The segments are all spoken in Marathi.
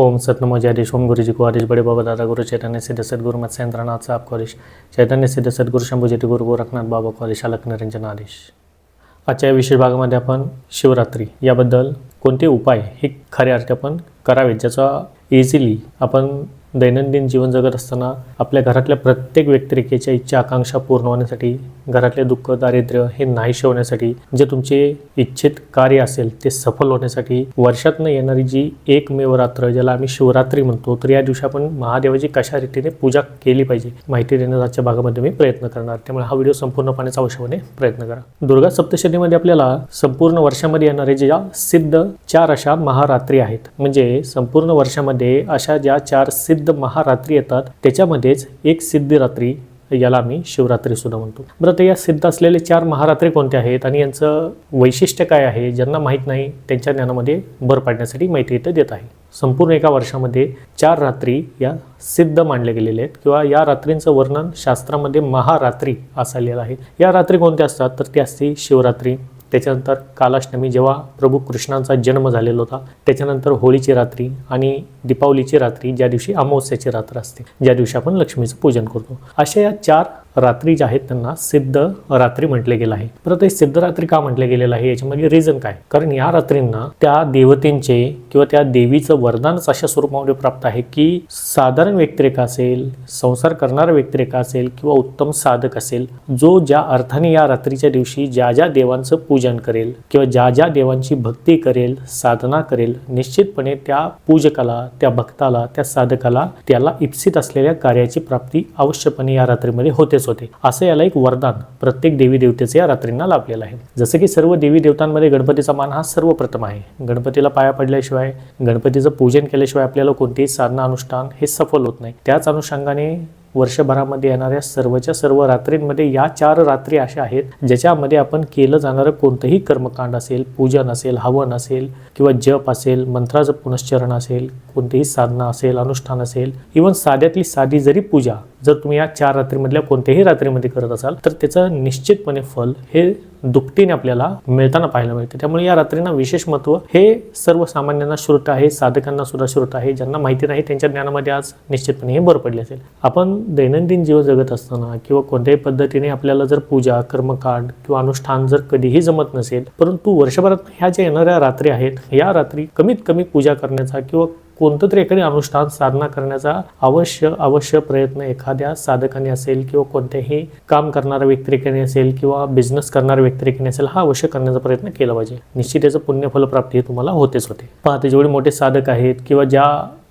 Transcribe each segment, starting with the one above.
ओम सतनमो जयदेश ओम गुरुजी को हरीश बड़े बाबा दादा गुरु चैतन्य सिद्ध सद्गुरु मत्स्येंद्रनाथ साहब को चैतन्य सिद्ध सद्गुरु शंभूजेटी गुरु गोरखनाथ बाबा को आदेश अलक निरंजन आदेश। आजच्या या विशेष भागामध्ये आपण शिवरात्री याबद्दल कोणते उपाय हे खऱ्या अर्थी आपण करावेत ज्याचा इझिली आपण दैनंदिन जीवन जगत असताना आपल्या घरातल्या प्रत्येक व्यक्तिरेखेच्या इच्छा आकांक्षा पूर्ण होण्यासाठी घरातले दुःख दारिद्र्य हे नाहीशे होण्यासाठी जे तुमचे इच्छित कार्य असेल ते सफल होण्यासाठी वर्षातनं येणारी जी एकमेव रात्र ज्याला आम्ही शिवरात्री म्हणतो तर या दिवशी आपण महादेवाची कशा रीतीने पूजा केली पाहिजे माहिती देण्याचा आजच्या भागामध्ये मी प्रयत्न करणार. त्यामुळे हा व्हिडिओ संपूर्णपणे अवश्यपणे प्रयत्न करा. दुर्गा सप्तशतीमध्ये आपल्याला संपूर्ण वर्षामध्ये येणारे ज्या सिद्ध चार अशा महारात्री आहेत म्हणजे संपूर्ण वर्षामध्ये अशा ज्या चार सिद्ध महारात्री येतात. त्याच्यामध्येच एक सिद्धरात्री याला आम्ही शिवरात्री सुद्धा म्हणतो. बरं तर या सिद्ध असलेले चार महारात्री कोणते आहेत आणि यांचं वैशिष्ट्य काय आहे ज्यांना माहीत नाही त्यांच्या ज्ञानामध्ये भर पाडण्यासाठी माहिती इथं देत आहे. संपूर्ण एका वर्षामध्ये चार रात्री या सिद्ध मानले गेलेले आहेत किंवा या रात्रींचं वर्णन शास्त्रामध्ये महारात्री असं आलेलं आहे. या रात्री कोणत्या असतात? तर ती असते शिवरात्री. त्याच्यानंतर कालाष्टमी जेव्हा प्रभू कृष्णांचा जन्म झालेला होता त्याच्यानंतर होळीची रात्री आणि दीपावलीची रात्री ज्या दिवशी अमावस्याची रात्र असते ज्या दिवशी आपण लक्ष्मीचं पूजन करतो. अशा या चार रात्री ज्या आहेत त्यांना सिद्ध रात्री म्हटले गेलं आहे. परत हे सिद्ध रात्री का म्हटलं गेलेलं आहे? याच्यामध्ये रिझन काय? कारण या रात्रींना त्या देवतेंचे किंवा त्या देवीचं वरदानच अशा स्वरूपामध्ये प्राप्त आहे की साधारण व्यक्तिरेखा असेल संसार करणारा व्यक्तिरेखा असेल किंवा उत्तम साधक असेल जो ज्या अर्थाने या रात्रीच्या दिवशी ज्या ज्या देवांचं पूजन करेल किंवा ज्या ज्या देवांची भक्ती करेल साधना करेल निश्चितपणे त्या पूजकाला त्या भक्ताला त्या साधकाला त्याला इप्सित असलेल्या कार्याची प्राप्ती अवश्यपणे या रात्रीमध्ये होतेच होते. असं याला एक वरदान प्रत्येक देवी देवतेचे या रात्रींना लाभलेलं आहे. जसं की सर्व देवी देवतांमध्ये गणपतीचा मान हा सर्वप्रथम आहे. गणपतीला पाया पडल्याशिवाय गणपतीचं पूजन केल्याशिवाय आपल्याला कोणतेही साधना अनुष्ठान हे सफल होत नाही. त्याच अनुषंगाने वर्षभरामध्ये येणाऱ्या सर्वच्या सर्व रात्रींमध्ये या चार रात्री अशा आहेत ज्याच्यामध्ये आपण केलं जाणारं कोणतंही कर्मकांड असेल पूजन असेल हवन असेल किंवा जप असेल मंत्राचं पुनश्चरण असेल कोणतीही साधना असेल अनुष्ठान असेल इवन साध्यातली साधी जरी पूजा जर तुम्ही या चार रात्रीमधल्या कोणत्याही रात्रीमध्ये करत असाल तर त्याचं निश्चितपणे फल हे दुपटीने आपल्याला मिळताना पाहायला मिळते. त्यामुळे या रात्रींना विशेष महत्त्व हे सर्वसामान्यांना श्रुत आहे साधकांना सुद्धा श्रुत आहे ज्यांना माहिती नाही त्यांच्या ज्ञानामध्ये आज निश्चितपणे हे भर पडले असेल. आपण दैनंदिन जीवन जगत असताना किंवा कोणत्याही पद्धतीने आपल्याला जर पूजा कर्मकांड किंवा अनुष्ठान जर कधीही जमत नसेल परंतु वर्षभरात ह्या ज्या येणाऱ्या रात्री आहेत या रात्री कमीत कमी पूजा करण्याचा किंवा कोणतं तरी एखादी अनुष्ठान साधना करण्याचा अवश्य अवश्य प्रयत्न एखाद्या साधकाने असेल किंवा कोणत्याही काम करणाऱ्या व्यक्तिरेखेने असेल किंवा बिझनेस करणाऱ्या व्यक्तिरेखेने असेल हा अवश्य करण्याचा प्रयत्न केला पाहिजे. निश्चित याचं पुण्यफलप्राप्ती हे तुम्हाला होतेच होते. पाहते जेवढे मोठे साधक आहेत किंवा ज्या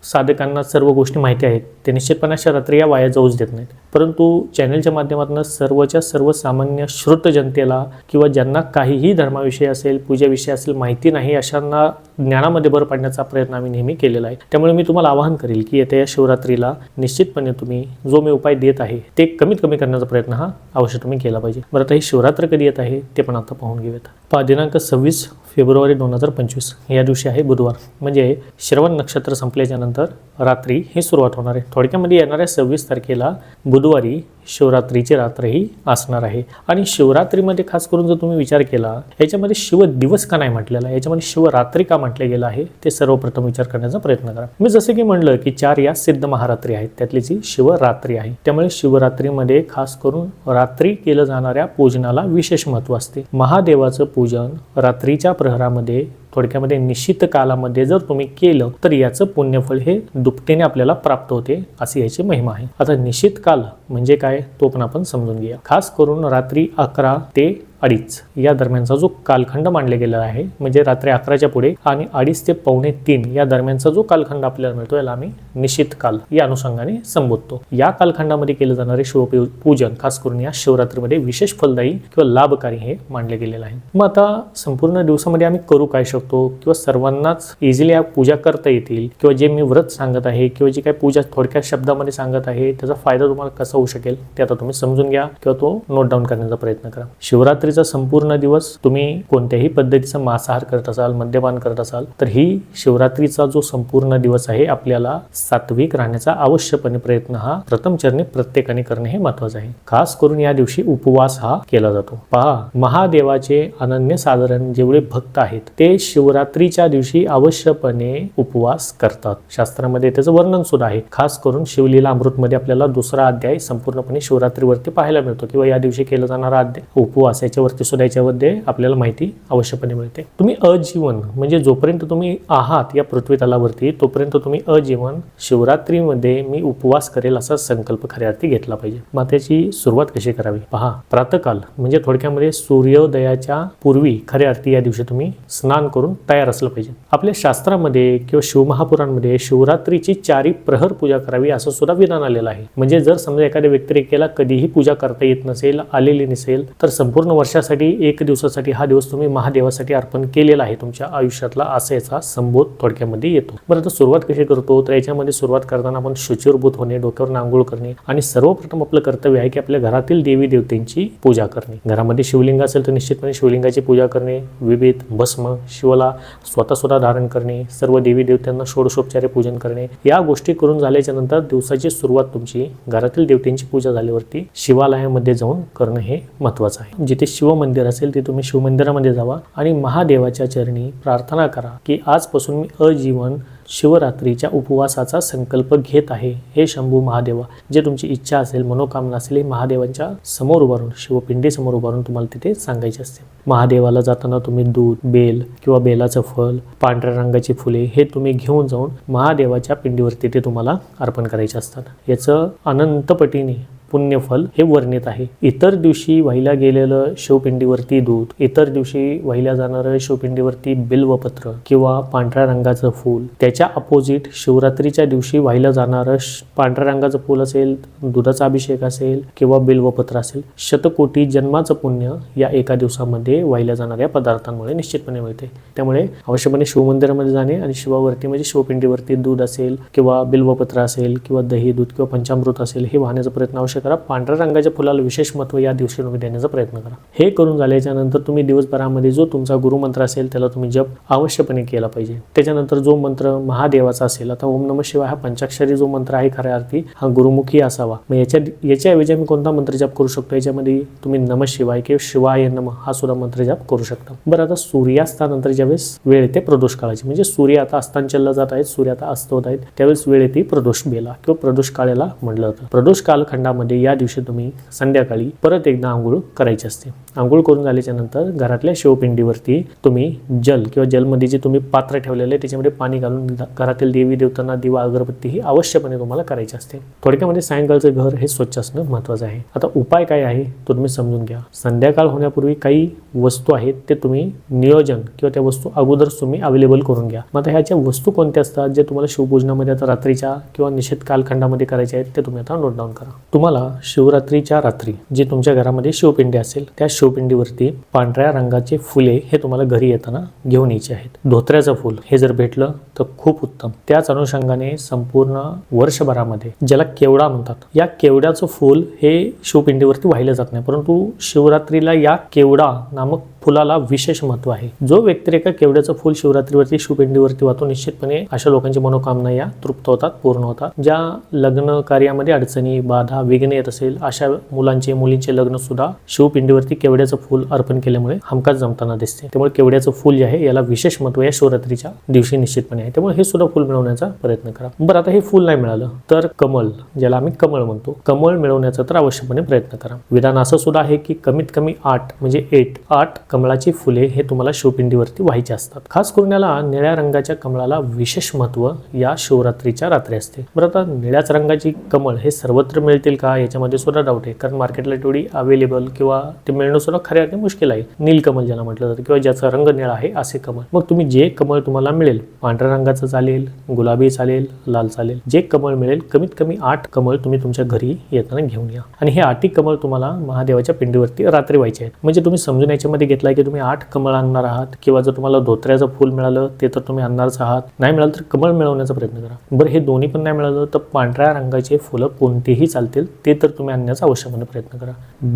साधकांना सर्व गोष्टी माहिती आहेत ते निश्चितपणे अशा रात्री या वाया जाऊच देत नाहीत. परंतु चॅनलच्या माध्यमातून सर्वच्या सर्वसामान्य श्रोत श्रुत जनतेला किंवा ज्यांना काहीही धर्माविषयी असेल पूजेविषयी असेल माहिती नाही अशांना ज्ञानामध्ये भर पाडण्याचा प्रयत्न आम्ही नेहमी केलेला आहे. त्यामुळे मी तुम्हाला आवाहन करेल की येत्या या शिवरात्रीला निश्चितपणे तुम्ही जो मी उपाय देत आहे ते कमीत कमी करण्याचा प्रयत्न हा अवश्य तुम्ही केला पाहिजे. बरं आता ही शिवरात्र कधी येत आहे ते पण आता पाहून घेऊयात. पा दिनांक सव्वीस फेब्रुवारी दोन हजार पंचवीस या दिवशी आहे बुधवार. म्हणजे श्रवण नक्षत्र संपल्याच्या त्यानंतर रात्री ही सुरुवात होणार आहे. थोडक्यामध्ये येणाऱ्या सव्वीस तारखेला बुधवारी शिवरात्रीची रात्र ही असणार आहे. आणि शिवरात्रीमध्ये खास करून जर तुम्ही विचार केला याच्यामध्ये शिव दिवस का नाही म्हटलेला याच्यामध्ये शिवरात्री का म्हटलं गेलं आहे ते सर्वप्रथम विचार करण्याचा प्रयत्न करा. मी जसं की म्हणलं की चार या सिद्ध महारात्री आहेत त्यातली जी शिवरात्री आहे. त्यामुळे शिवरात्रीमध्ये खास करून रात्री केलं जाणाऱ्या पूजनाला विशेष महत्त्व असते. महादेवाचं पूजन रात्रीच्या प्रहरामध्ये थोडक्यामध्ये निश्चित कालामध्ये जर तुम्ही केलं तर याचं पुण्यफळ हे दुपटीने आपल्याला प्राप्त होते अशी याची महिमा आहे. आता निश्चित काल म्हणजे काय तो पण आपण समजून घेऊया. खास करून रात्री अकरा ते अडीच. या दरम्यानचा जो कालखंड मानला गेला आहे म्हणजे रात्री अकराच्या पुढे आणि अडीच ते पावणे तीन या दरम्यानचा जो कालखंड आपल्याला मिळतो याला आम्ही निश्चित काल या अनुषंगाने संबोधतो. या कालखंडामध्ये केले जाणारे शिवपूजन खास करून या शिवरात्रीमध्ये विशेष फलदायी किंवा लाभकारी हे मानले गेलेलं आहे. मग आता संपूर्ण दिवसामध्ये आम्ही करू काय शकतो? किंवा सर्वांनाच इझिली या पूजा करता येतील? किंवा जे मी व्रत सांगत आहे किंवा जी काही पूजा थोडक्या शब्दामध्ये सांगत आहे त्याचा फायदा तुम्हाला कसा होऊ शकेल ते आता तुम्ही समजून घ्या किंवा तो नोट डाऊन करण्याचा प्रयत्न करा. शिवरात्री रात्रीचा संपूर्ण दिवस तुम्ही कोणत्याही पद्धतीचा मांसाहार करत असाल मद्यपान करत असाल तर ही शिवरात्रीचा जो संपूर्ण दिवस आहे आपल्याला सात्विक राहण्याचा आवश्यकपणे प्रयत्न हा प्रथम चरणी प्रत्येकाने करणे हे महत्वाचं आहे. खास करून या दिवशी उपवास हा केला जातो. पहा महादेवाचे अनन्य साधारण जेवढे भक्त आहेत ते शिवरात्रीच्या दिवशी अवश्यपणे उपवास करतात. शास्त्रामध्ये त्याचं वर्णन सुद्धा आहे. खास करून शिवलीला अमृतमध्ये आपल्याला दुसरा अध्याय संपूर्णपणे शिवरात्रीवरती पाहायला मिळतो किंवा या दिवशी केला जाणारा अध्याय. उपवास याच्यावरती सुद्धा याच्यामध्ये आपल्याला माहिती अवश्यपणे मिळते. तुम्ही अजीवन म्हणजे जोपर्यंत तुम्ही आहात या पृथ्वी तलावरती तोपर्यंत तुम्ही अजीवन शिवरात्रीमध्ये मी उपवास करेल असा संकल्प खऱ्या अर्थी घेतला पाहिजे. मग त्याची सुरुवात कशी करावी? पहा प्रातकाल म्हणजे थोडक्यामध्ये सूर्योदयाच्या पूर्वी खऱ्या अर्थी या दिवशी तुम्ही स्नान करून तयार असलं पाहिजे. आपल्या शास्त्रामध्ये किंवा शिवमहापुरांमध्ये शिवरात्रीची चारी प्रहर पूजा करावी असं सुद्धा विधान आलेलं आहे. म्हणजे जर समजा एखाद्या व्यक्तिरेखेला कधीही पूजा करता येत नसेल आलेली नसेल तर संपूर्ण वर्ष वर्षासाठी एक दिवसासाठी हा दिवस तुम्ही महादेवासाठी अर्पण केलेला आहे. तुमच्या आयुष्यातला असा याचा संबोध थोडक्यामध्ये येतो. बरं आता सुरुवात कशी करतो? तर याच्यामध्ये सुरुवात करताना आपण शुचिरभूत होणे डोक्यावर आंघोळ करणे आणि सर्वप्रथम आपलं कर्तव्य आहे की आपल्या घरातील देवी देवतेंची पूजा करणे. घरामध्ये शिवलिंग असेल तर निश्चितपणे शिवलिंगाची पूजा करणे विविध भस्म शिवला स्वतः स्वतः धारण करणे सर्व देवी देवतांना षोडशोपचारे पूजन करणे. या गोष्टी करून झाल्याच्यानंतर दिवसाची सुरुवात तुमची घरातील देवतेंची पूजा झाल्यावरती शिवालयामध्ये जाऊन करणं हे महत्वाचं आहे. जिथे शिवमंदिर असेल ते तुम्ही शिवमंदिरामध्ये जावा आणि महादेवाच्या चरणी प्रार्थना करा की आजपासून मी अजीवन शिवरात्रीच्या उपवासाचा संकल्प घेत आहे. हे शंभू महादेवा जे तुमची इच्छा असेल मनोकामना असेल हे महादेवांच्या समोर उभारून शिवपिंडी समोर उभारून तुम्हाला तिथे सांगायचे असते. महादेवाला जाताना तुम्ही दूध बेल किंवा बेलाचं फल पांढऱ्या रंगाची फुले हे तुम्ही घेऊन जाऊन महादेवाच्या पिंडीवरती ते तुम्हाला अर्पण करायचे असतात. याचं अनंतपटीने पुण्यफल हे वर्णित आहे. इतर दिवशी वाहिल्या गेलेलं शिवपिंडीवरती दूध इतर दिवशी वाहिल्या जाणारं शिवपिंडीवरती बिल्वपत्र किंवा पांढऱ्या रंगाचं फूल त्याच्या अपोजिट शिवरात्रीच्या दिवशी वाहिलं जाणारं श- पांढऱ्या रंगाचं फूल असेल दुधाचा अभिषेक असेल किंवा बिल्वपत्र असेल शतकोटी जन्माचं पुण्य या एका दिवसामध्ये वाहिल्या जाणाऱ्या पदार्थांमुळे निश्चितपणे मिळते. त्यामुळे अवश्यपणे शिवमंदिरामध्ये जाणे आणि शिवावरती म्हणजे शिवपिंडीवरती दूध असेल किंवा बिल्वपत्र असेल किंवा दही दूध किंवा पंचामृत असेल हे वाहण्याचा प्रयत्न करा. पांढऱ्या रंगाच्या फुलाला विशेष महत्त्व या दिवशी तुम्ही देण्याचा प्रयत्न करा. हे करून झाल्याच्यानंतर तुम्ही दिवसभरामध्ये जो तुमचा गुरुमंत्र असेल त्याला तुम्ही जप अवश्यपणे केला पाहिजे. त्याच्यानंतर जो मंत्र महादेवाचा असेल आता ओम नम शिवाय हा पंचाक्षरी जो मंत्र आहे खऱ्या अर्थी हा गुरुमुखी असावा. मग याच्या याच्याऐवजी आम्ही कोणता मंत्र जप करू शकतो? याच्यामध्ये तुम्ही नम शिवाय किंवा शिवाय नम हा सुद्धा मंत्र जप करू शकता. बरं आता सूर्यास्तानंतर ज्यावेळेस वेळ येते प्रदोष काळाची. म्हणजे सूर्य आता अस्तांचलला जात आहेत सूर्य आता अस्त होत आहेत. त्यावेळेस वेळ येते प्रदोष बेला किंवा प्रदोष काळेला म्हटलं जातं. प्रदोष कालखंडामध्ये या दिवशी तुम्ही संध्याकाळी परत एकदा आंघोळ करायची असते. आंघोळ करून झाल्याच्यानंतर घरातल्या शिवपिंडीवरती तुम्ही जल किंवा जलमध्ये जे तुम्ही पात्र ठेवलेलं आहे त्याच्यामध्ये पाणी घालून घरातील देवी देवतांना दिवा अगरबत्ती ही अवश्यपणे तुम्हाला करायची असते. थोडक्यामध्ये सायंकाळचं घर हे स्वच्छ असणं महत्वाचं आहे. आता उपाय काय आहे तो तुम्ही समजून घ्या. संध्याकाळ होण्यापूर्वी काही वस्तू आहेत ते तुम्ही नियोजन किंवा त्या वस्तू अगोदरच तुम्ही अवेलेबल करून घ्या. मग आता ह्याच्या वस्तू कोणत्या असतात जे तुम्हाला शिवपूजनामध्ये आता रात्रीच्या किंवा निषेध कालखंडामध्ये करायच्या आहेत ते तुम्ही आता नोट डाऊन करा. तुम्हाला शिवरात्रीच्या रात्री जी तुमच्या घरामध्ये शिवपिंडी असेल त्या शिवपिंडीवरती पांढऱ्या रंगाचे फुले हे तुम्हाला घरी येताना घेऊन यायचे आहेत. धोत्र्याचं फुल हे जर भेटलं तर खूप उत्तम. त्याच अनुषंगाने संपूर्ण वर्षभरामध्ये ज्याला केवडा म्हणतात या केवड्याचं फूल हे शिवपिंडीवरती वाहिलं जात नाही. परंतु शिवरात्रीला या केवडा नामक फुलाला विशेष महत्त्व आहे. जो व्यक्तिरेखा केवड्याचं फूल शिवरात्रीवरती शिवपिंडीवरती वाहतो निश्चितपणे अशा लोकांची मनोकामना या तृप्त होतात पूर्ण होतात. ज्या लग्न कार्यामध्ये अडचणी बाधा विघ्न येत असेल अशा मुलांचे मुलींचे लग्न सुद्धा शिवपिंडीवरती केवड्याचं फूल अर्पण केल्यामुळे हमखास जमताना दिसते. त्यामुळे केवड्याचं फूल जे आहे याला विशेष महत्त्व या शिवरात्रीच्या दिवशी निश्चितपणे आहे. त्यामुळे हे सुद्धा फूल मिळवण्याचा प्रयत्न करा. बरं आता हे फूल नाही मिळालं तर कमल ज्याला आम्ही कमळ म्हणतो कमळ मिळवण्याचा तर अवश्यपणे प्रयत्न करा. विधान असं सुद्धा आहे की कमीत कमी आठ म्हणजे एट आठ कमळाची फुले हे तुम्हाला शिवपिंडीवरती व्हायचे असतात. खास करून याला निळ्या रंगाच्या कमळाला विशेष महत्त्व या शिवरात्रीच्या रात्री असते. बरं आता निळ्याच रंगाची कमळ हे सर्वत्र मिळतील का? याच्यामध्ये सुद्धा डाऊट आहे. कारण मार्केटला तेवढी अवेलेबल किंवा ते मिळणं सुद्धा खऱ्या अर्थी मुश्किल आहे. नीलकमल ज्याला म्हटलं जातं किंवा ज्याचा रंग निळा आहे असे कमळ. मग तुम्ही जे कमळ तुम्हाला मिळेल पांढऱ्या रंगाचं चालेल गुलाबी चालेल लाल चालेल जे कमळ मिळेल कमीत कमी आठ कमळ तुम्ही तुमच्या घरी येताना घेऊन या. आणि हे आठी कमळ तुम्हाला महादेवाच्या पिंडीवरती रात्री व्हायचे आहेत. म्हणजे तुम्ही समजून याच्यामध्ये घेतलं सांगितलं की तुम्ही आठ कमळ आणणार आहात किंवा जर तुम्हाला धोत्र्याचं फूल मिळालं ते तर तुम्ही आणणारच आहात. नाही मिळालं तर कमळ मिळवण्याचा प्रयत्न करा. बरं हे दोन्ही पण नाही मिळालं तर पांढऱ्या रंगाचे फुलं कोणतेही चालतील ते तर तुम्ही आणण्याचा आवश्यकपणे प्रयत्न करा.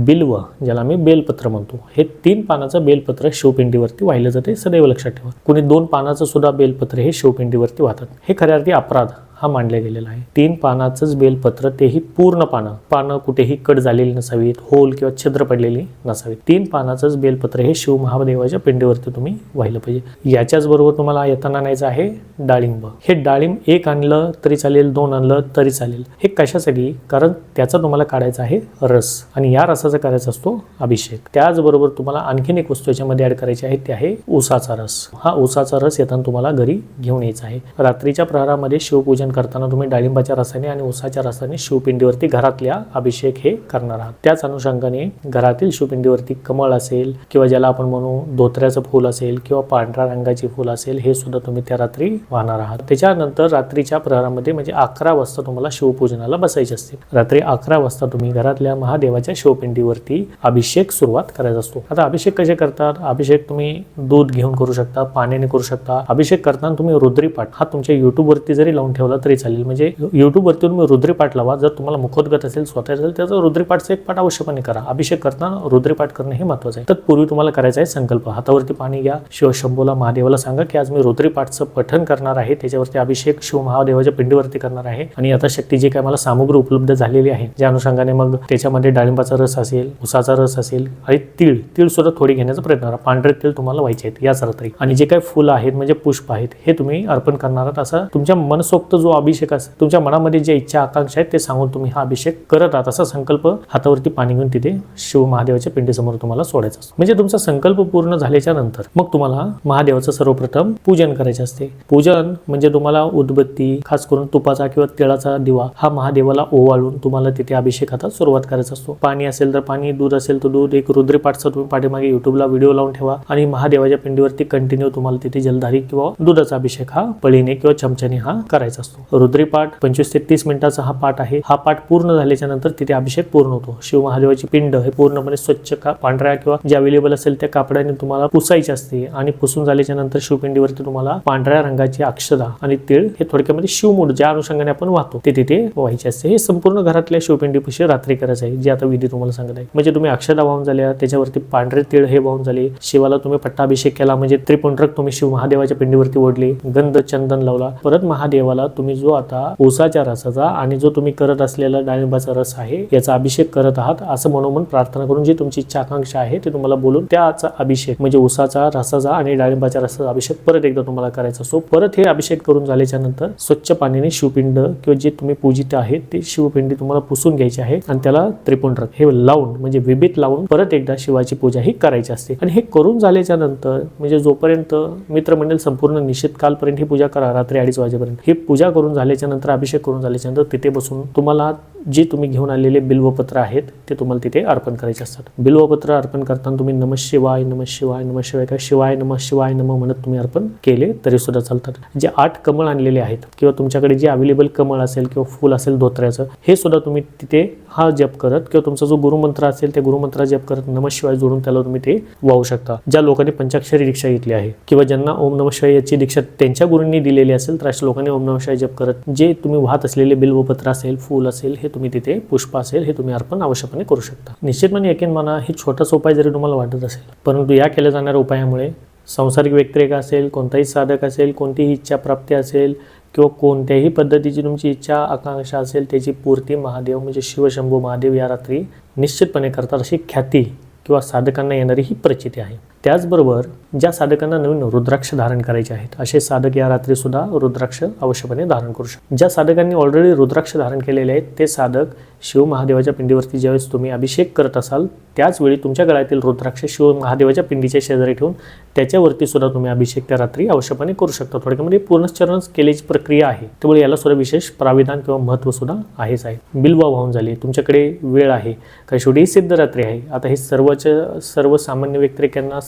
बिल्व ज्याला आम्ही बेलपत्र म्हणतो हे तीन पानाचं बेलपत्र शिवपिंडीवरती वाहिलं जाते सदैव लक्षात ठेवा. कुणी दोन पानाचं सुद्धा बेलपत्र हे शिवपिंडीवरती वाहतात. हे खऱ्या अर्थी अपराध. हा मांडला गेलेला आहे. तीन पानाचंच बेलपत्र तेही पूर्ण पानं. पानं कुठेही कट झालेली नसावीत होल किंवा छिद्र पडलेली नसावीत. तीन पानाचंच बेलपत्र हे शिव महादेवाच्या पिंडीवरती तुम्ही व्हायला पाहिजे. याच्याच बरोबर तुम्हाला येताना न्यायचं आहे डाळिंब. हे डाळिंब एक आणलं तरी चालेल दोन आणलं तरी चालेल. हे कशासाठी? कारण त्याचा तुम्हाला काढायचा आहे रस. आणि या रसाचा करायचा असतो अभिषेक. त्याचबरोबर तुम्हाला आणखीन एक वस्तू याच्यामध्ये ऍड करायची आहे ते आहे ऊसाचा रस. हा ऊसाचा रस येताना तुम्हाला घरी घेऊन यायचा आहे. रात्रीच्या प्रहारामध्ये शिवपूजन करताना तुम्ही डाळिंबाच्या रसाने आणि उसाच्या रसाने शिवपिंडीवरती घरातल्या अभिषेक हे करणार आहात. त्याच अनुषंगाने घरातील शिवपिंडीवरती कमळ असेल किंवा ज्याला आपण म्हणू धोत्र्याचं फूल असेल किंवा पांढऱ्या रंगाची फूल असेल हे सुद्धा तुम्ही त्या रात्री वाहणार आहात. त्याच्यानंतर रात्रीच्या प्रहरामध्ये म्हणजे अकरा वाजता तुम्हाला शिवपूजनाला बसायचे असते. रात्री अकरा वाजता तुम्ही घरातल्या महादेवाच्या शिवपिंडीवरती अभिषेक सुरुवात करायचा असतो. आता अभिषेक कसे करतात? अभिषेक तुम्ही दूध घेऊन करू शकता पाण्याने करू शकता. अभिषेक करताना तुम्ही रुद्रीपाठ हा तुमच्या युट्यूबवरती जरी लावून ठेवला तरी चालेल. म्हणजे युट्यूबवरती तुम्ही रुद्रीपाठ लावा. जर तुम्हाला मुखोद्गत असेल स्वतः असेल त्याचा रुद्रीपाठचा एक पाठ अवश्यपणे करा. अभिषेक करताना रुद्रीपाठ करणं हे महत्वाचं आहे. तत्पूर्वी तुम्हाला करायचा आहे संकल्प. हातावरती पाणी घ्या. शिवशंभूला महादेवाला सांगा की आज मी रुद्रीपाठचं पठण करणार आहे. त्याच्यावरती अभिषेक शिव महादेवाच्या पिंडीवरती करणार आहे. आणि आता शक्ती जी काय मला सामुग्री उपलब्ध झालेली आहे ज्या अनुषंगाने मग त्याच्यामध्ये डाळिंबाचा रस असेल उसाचा रस असेल आणि तीळ. तीळ सुद्धा थोडी घेण्याचा प्रयत्न करा. पांढरे तीळ तुम्हाला व्हायचे आहेत. याच रात्री आणि जे काही फुलं आहेत म्हणजे पुष्प आहेत हे तुम्ही अर्पण करणार आहात. असं तुमच्या मनसोक्त जो अभिषेक असेल तुमच्या मनामध्ये जे इच्छा आकांक्षा आहेत ते सांगून तुम्ही हा अभिषेक करत आहात असा संकल्प हातावरती पाणी घेऊन तिथे शिव महादेवाच्या पिंडीसमोर तुम्हाला सोडायचा असतो. म्हणजे तुमचा संकल्प पूर्ण झाल्याच्यानंतर मग तुम्हाला महादेवाचं सर्वप्रथम पूजन करायचे असते. पूजन म्हणजे तुम्हाला उदबत्ती खास करून तुपाचा किंवा तिळाचा दिवा हा महादेवाला ओवाळून तुम्हाला तिथे अभिषेकाचा सुरुवात करायचा असतो. पाणी असेल तर पाणी दूध असेल तर दूध एक रुद्रीपाठचा तुम्ही पाठीमागे युट्यूबला व्हिडिओ लावून ठेवा आणि महादेवाच्या पिंडीवरती कंटिन्यू तुम्हाला तिथे जलधारी किंवा दुधाचा अभिषेक हा पळीने किंवा चमच्याने हा करायचा असतो. रुद्रीपाठ पंचवीस ते तीस मिनिटाचा हा पाठ आहे. हा पाठ पूर्ण झाल्याच्यानंतर तिथे अभिषेक पूर्ण होतो. शिव महादेवाची पिंड हे पूर्णपणे स्वच्छ का पांढऱ्या किंवा जे अवेलेबल असेल त्या कापडाने तुम्हाला पुसायची असते आणि पुसून झाल्याच्यानंतर शिवपिंडीवरती तुम्हाला पांढऱ्या रंगाची अक्षदा आणि तीळ हे थोडक्यामध्ये शिवमूड ज्या अनुषंगाने आपण वाहतो ते तिथे व्हायचे असते. हे संपूर्ण घरातल्या शिवपिंडीपाशी रात्री करायचं आहे. जे आता विधी तुम्हाला सांगत आहे. म्हणजे तुम्ही अक्षदा वाहून झाल्या त्याच्यावरती पांढरे तीळ हे वाहून झाले. शिवाला तुम्ही पट्टाभिषेक केला. म्हणजे त्रिपुंडरक तुम्ही शिव महादेवाच्या पिंडीवरती ओढले. गंध चंदन लावला. परत महादेवाला तुम्ही जो आता ऊसाच्या रसाचा आणि जो तुम्ही करत असलेला डाळिंबाचा रस आहे याचा अभिषेक करत आहात असं मनोमन प्रार्थना करून जी तुमची इच्छा आकांक्षा आहे ते तुम्हाला बोलून त्याचा अभिषेक म्हणजे ऊसाचा रसाचा आणि डाळिंबाच्या रसाचा अभिषेक परत एकदा तुम्हाला करायचा सो परत हे अभिषेक करून झाल्याच्यानंतर स्वच्छ पाण्याने शिवपिंड किंवा जे तुम्ही पूजित आहेत ते शिवपिंडी तुम्हाला पुसून घ्यायची आहे आणि त्याला त्रिपुंडरक हे लावून म्हणजे विभीत लावून परत एकदा शिवाची पूजा ही करायची असते. आणि हे करून झाल्याच्यानंतर म्हणजे जोपर्यंत मित्रमंडळ संपूर्ण निश्चित कालपर्यंत ही पूजा करा रात्री अडीच वाजेपर्यंत ही पूजा करून झाल्याच्यानंतर अभिषेक करून झाल्याच्यानंतर तिथे बसून तुम्हाला जे तुम्ही घेऊन आलेले बिल्वपत्र आहेत ते तुम्हाला तिथे अर्पण करायचे असतात. बिल्वपत्र अर्पण करताना तुम्ही नम शिवाय नम शिवाय नम शिवाय का शिवाय नम शिवाय नम म्हणत तुम्ही अर्पण केले तरी सुद्धा चालतात. जे आठ कमळ आणलेले आहेत किंवा तुमच्याकडे जे अवेलेबल कमळ असेल किंवा फूल असेल धोत्र्याचं हे सुद्धा तुम्ही तिथे हा जप करत किंवा तुमचा जो गुरुमंत्र असेल त्या गुरुमंत्रा जप करत नम शिवाय जोडून त्याला तुम्ही ते वाहू शकता. ज्या लोकांनी पंचाक्षरी दीक्षा घेतली आहे किंवा ज्यांना ओम नम शिवाय याची दीक्षा त्यांच्या गुरूंनी दिलेली असेल तर अशा लोकांनी ओम नम शिवाय जप करत जे तुम्ही वाहत असलेले बिल्वपत्र असेल फूल असेल हे तुम्ही तिथे पुष्प असेल हे तुम्ही अर्पण आवश्यकपणे करू शकता. निश्चितपणे यकीन म्हणा हे छोटासा उपाय जरी तुम्हाला वाटत असेल परंतु या केल्या जाणाऱ्या उपायामुळे सांसारिक व्यतिरेक असेल कोणताही साधक असेल कोणतीही इच्छा प्राप्ती असेल किंवा कोणत्याही पद्धतीची तुमची इच्छा आकांक्षा असेल त्याची पूर्ती महादेव म्हणजे शिवशंभू महादेव या रात्री निश्चितपणे करतात अशी ख्याती किंवा साधकांना येणारी ही प्रचिती आहे. त्याचबरोबर ज्या साधकांना नवीन रुद्राक्ष धारण करायचे आहेत असे साधक या रात्री सुद्धा रुद्राक्ष अवश्यपणे धारण करू शकतात. ज्या साधकांनी ऑलरेडी रुद्राक्ष धारण केलेले आहेत ते साधक शिव महादेवाच्या पिंडीवरती ज्यावेळेस तुम्ही अभिषेक करत असाल त्याचवेळी तुमच्या गळ्यातील रुद्राक्ष शिव महादेवाच्या पिंडीच्या शेजारी ठेवून त्याच्यावरती सुद्धा तुम्ही अभिषेक त्या रात्री अवश्यपणे करू शकता. थोडक्यामध्ये म्हणजे पूर्णचरण केल्याची प्रक्रिया आहे. त्यामुळे याला सुद्धा विशेष प्राविधान किंवा महत्त्व सुद्धा आहेच आहे. बिल्वा वाहून झाली तुमच्याकडे वेळ आहे कारण शेवटी ही सिद्ध रात्री आहे. आता हे सर्वच सर्व सामान्य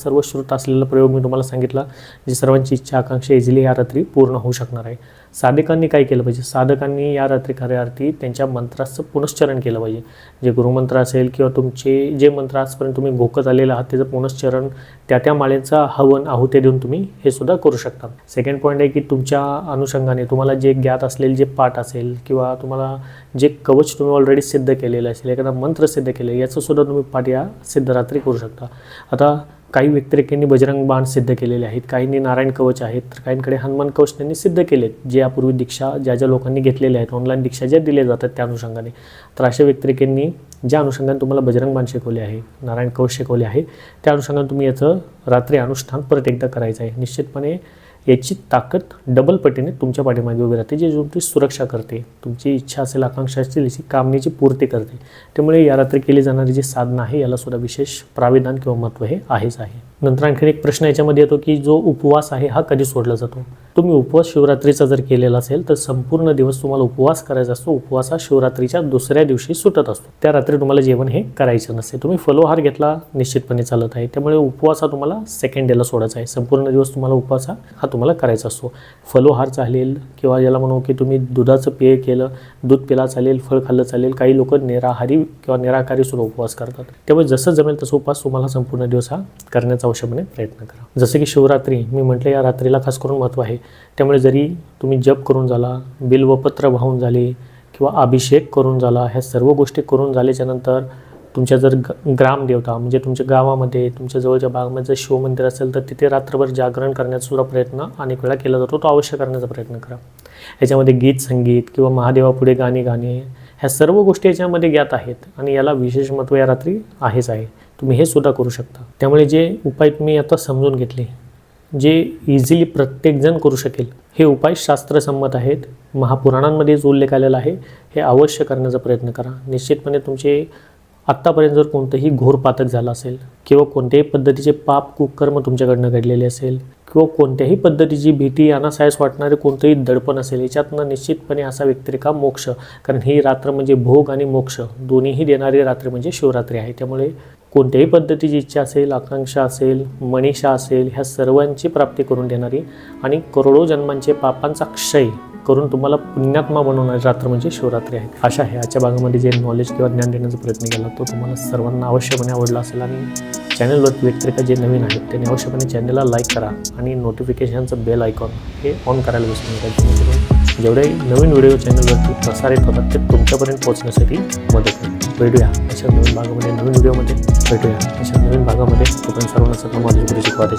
सर्वश्रुत सर्व श्रुत असलेला प्रयोग मी तुम्हाला सांगितला जी सर्वांची इच्छा आकांक्षा इझिली या रात्री पूर्ण होऊ शकणार आहे. साधकांनी काय केलं पाहिजे? साधकांनी या रात्री खऱ्या अर्थी त्यांच्या मंत्राचं पुनश्चरण केलं पाहिजे. जे गुरुमंत्र असेल किंवा तुमचे जे मंत्र आजपर्यंत तुम्ही भोकत आलेलं आहात त्याचं पुनश्चरण त्या त्या माळेचा हवन आहुते देऊन तुम्ही हे सुद्धा करू शकता. सेकंड पॉईंट आहे की तुमच्या अनुषंगाने तुम्हाला जे ज्ञात असलेले जे पाठ असेल किंवा तुम्हाला जे कवच तुम्ही ऑलरेडी सिद्ध केलेलं असेल एखादा मंत्र सिद्ध केले याचं सुद्धा तुम्ही पाठ या सिद्धरात्री करू शकता. आता काही व्यक्तिरेखेंनी बजरंग बाण सिद्ध केलेले आहेत काहींनी नारायण कवच आहेत तर काहींकडे हनुमान कवच त्यांनी सिद्ध केलेत जे यापूर्वी दीक्षा ज्या ज्या लोकांनी घेतलेल्या आहेत ऑनलाईन दीक्षा ज्या दिल्या जातात त्या अनुषंगाने. तर अशा व्यक्तिरेखेंनी ज्या अनुषंगाने तुम्हाला बजरंग बाण शिकवले आहे नारायण कवच शिकवले आहे त्या अनुषंगाने तुम्ही याचं रात्री अनुष्ठान परत एकदा करायचं आहे. निश्चितपणे याची ताकद डबल पटीने तुमच्या पाठीमागे उभी राहते जे तुमची सुरक्षा करते. तुमची इच्छा असेल आकांक्षा असतील याची कामनेची पूर्ती करते. त्यामुळे या रात्री केली जाणारी जी साधना आहे याला सुद्धा विशेष प्राविधान किंवा महत्त्व हे आहेच आहे. नंतर आणखीन एक प्रश्न याच्यामध्ये येतो की जो उपवास आहे हा कधी सोडला जातो? तुम्ही उपवास शिवरात्रीचा जर केलेला असेल तर संपूर्ण दिवस तुम्हाला उपवास करायचा असतो. उपवास हा शिवरात्रीच्या दुसऱ्या दिवशी सुटत असतो. त्या रात्री तुम्हाला जेवण हे करायचं नसते. तुम्ही फलोहार घेतला निश्चितपणे चालत आहे. त्यामुळे उपवास हा तुम्हाला सेकंड डेला सोडायचा आहे. संपूर्ण दिवस तुम्हाला उपवास हा हा तुम्हाला करायचा असतो. फलोहार चालेल किंवा याला म्हणू की तुम्ही दुधाचं पेय केलं दूध पिला चालेल फळ खाल्लं चालेल काही लोक निराहारी किंवा निराकारी सुद्धा उपवास करतात. त्यामुळे जसं जमेल तसं उपवास तुम्हाला संपूर्ण दिवस हा करण्याचा अवश्यपणे प्रयत्न करा. जसं की शिवरात्री मी म्हटलं या रात्रीला खास करून महत्त्व आहे. त्यामुळे जरी तुम्ही जप करून झाला बिल्वपत्र वाहून झाले किंवा अभिषेक करून झाला ह्या सर्व गोष्टी करून झाल्याच्यानंतर तुमच्या जर ग ग्रामदेवता म्हणजे तुमच्या गावामध्ये तुमच्या जवळच्या भागामध्ये जर शिवमंदिर असेल तर तिथे रात्रभर जागरण करण्याचा सुद्धा प्रयत्न अनेक वेळा केला जातो. तो अवश्य करण्याचा प्रयत्न करा. याच्यामध्ये गीत संगीत किंवा महादेवापुढे गाणे गाणे ह्या सर्व गोष्टी याच्यामध्ये ज्ञात आहेत आणि याला विशेष महत्त्व या रात्री आहेच आहे. तुम्ही हे सुद्धा करू शकता. त्यामुळे जे उपाय तुम्ही आता समजून घेतले जे इझिली प्रत्येकजण करू शकेल हे उपाय शास्त्रसंमत आहेत. महापुराणांमध्येच उल्लेख आलेला आहे हे अवश्य करण्याचा प्रयत्न करा. निश्चितपणे तुमचे आत्तापर्यंत जर कोणतंही घोर पातक झालं असेल किंवा कोणत्याही पद्धतीचे पाप कुकर्म तुमच्याकडनं घडलेले असेल किंवा कोणत्याही पद्धतीची भीती अनासायस वाटणारे कोणतंही दडपण असेल याच्यातनं निश्चितपणे असा व्यक्तिरेखा मोक्ष. कारण ही रात्र म्हणजे भोग आणि मोक्ष. दोन्हीही देणारी रात्र म्हणजे शिवरात्री आहे. त्यामुळे कोणत्याही पद्धतीची इच्छा असेल आकांक्षा असेल मनीषा असेल ह्या सर्वांची प्राप्ती करून देणारी आणि करोडो जन्मांचे पापांचा क्षय करून तुम्हाला पुण्यात्मा बनवणारी रात्र म्हणजे शिवरात्री आहे. अशा आहे. आजच्या भागामध्ये जे नॉलेज किंवा ज्ञान देण्याचा प्रयत्न केला तो तुम्हाला सर्वांना अवश्यपणे आवडला असेल आणि चॅनलवर व्यक्तिरेखा जे नवीन आहेत त्यांनी अवश्यपणे चॅनलला लाईक करा आणि नोटिफिकेशनचं बेल आयकॉन हे ऑन करायला विसरू नका. जेणेकरून जेवढे नवीन व्हिडिओ चॅनलवरती प्रसारित होतात ते तुमच्यापर्यंत पोहोचण्यासाठी मदत होईल. भेटूया अशा नवीन भागामध्ये नवीन व्हिडिओमध्ये भेटूया अशा नवीन भागामध्ये. आपण सर्वांना सगळं माझ्या गुरुजी वाटे